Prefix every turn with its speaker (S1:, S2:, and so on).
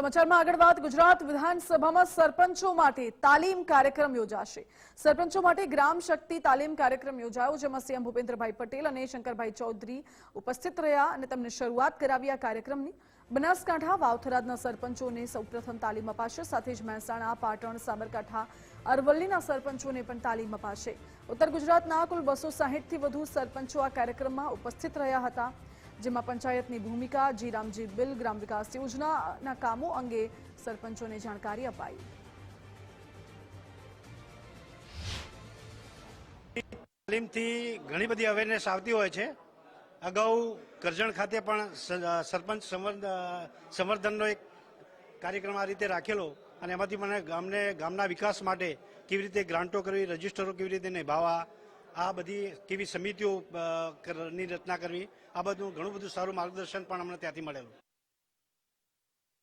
S1: સમાચારમાં આગળ વાત, ગુજરાત વિધાનસભામાં સરપંચો માટે તાલીમ કાર્યક્રમ યોજાશે. સરપંચો માટે ગ્રામ શક્તિ તાલીમ કાર્યક્રમ યોજાયો, જેમાં સીએમ ભૂપેન્દ્રભાઈ પટેલ અને શંકરભાઈ ચૌધરી ઉપસ્થિત રહ્યા અને તેમને શરૂઆત કરાવી આ કાર્યક્રમની. બનાસકાંઠા વાવથરાદના સરપંચોને સૌપ્રથમ તાલીમ અપાશે, સાથે જ મહેસાણા, પાટણ, સાબરકાંઠા, અરવલ્લીના સરપંચોને પણ તાલીમ અપાશે. ઉત્તર ગુજરાતના કુલ બસો સાહીઠથી વધુ સરપંચો આ કાર્યક્રમમાં ઉપસ્થિત રહ્યા હતા. જેમાં પંચાયતની ભૂમિકા જી રામજી બિલ, ગ્રામ વિકાસ યોજનાના કામો અંગે સરપંચોને જાણકારી અપાઈ.
S2: તાલીમથી ઘણી બધી અવેરનેસ આવતી હોય છે. અગાઉ કરજણ ખાતે પણ સરપંચ સંવર્ધ- સંવર્ધનનો એક કાર્યક્રમ આ રીતે રાખેલો અને એમાંથી મને ગામને, ગામના વિકાસ માટે કેવી રીતે ગ્રાન્ટો કરવી, રજીસ્ટરો કેવી રીતે નિભાવવા આ બધી કેવી સમિતિઓ ની રચના કરવી, આ બધું ઘણું બધું સારું માર્ગદર્શન પણ અમને ત્યાંથી મળેલું.